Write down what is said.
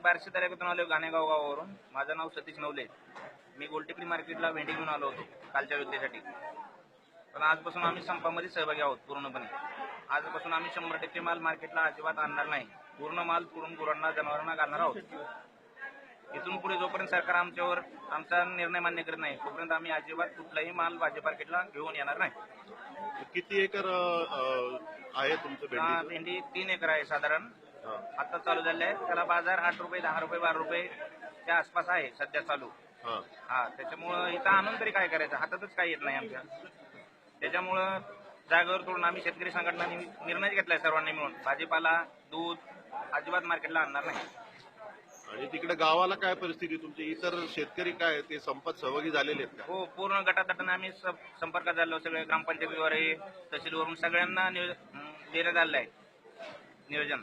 बारशे तारखेतून आलो गाणेगाव गावावरून माझं नाव सतीश नवले. मी गोलटेकडी मार्केटला भेंडी घेऊन आलो होतो कालच्या युद्धेसाठी. पण आजपासून आम्ही संपामध्ये सहभागी आहोत पूर्णपणे. आजपासून आम्ही शंभर टक्के माल मार्केटला अजिबात आणणार नाही. पूर्ण माल पुरून गुरांना जनावरांना घालणार आहोत. इथून पुढे जोपर्यंत सरकार आमच्यावर आमचा निर्णय मान्य करत नाही तोपर्यंत आम्ही अजिबात कुठलाही माल भाजी मार्केटला घेऊन येणार नाही. किती एकर आहे तुमचं भेंडी तीन एकर आहे साधारण. आता चालू झाले आहे त्याला बाजार आठ रुपये दहा रुपये बारा रुपये च्या आसपास आहे सध्या चालू. हा. हा त्याच्यामुळं इथं आणून तरी काय करायचं? हातातच काय येत नाही आमच्या. त्याच्यामुळं जागेवर तोडून आम्ही शेतकरी संघटनांनी निर्णय घेतलाय सर्वांनी मिळून. भाजीपाला दूध अजिबात मार्केटला आणणार नाही. आणि तिकडे गावाला काय परिस्थिती तुमची? इतर शेतकरी काय ते संपात सहभागी झालेले आहेत का? हो पूर्ण गटातटाने आम्ही स- संपर्कात झालो सगळे ग्रामपंचायतीद्वारे तहसीलवरून सगळ्यांना नियो- देण्यात आलेलं आहे. नियोजन.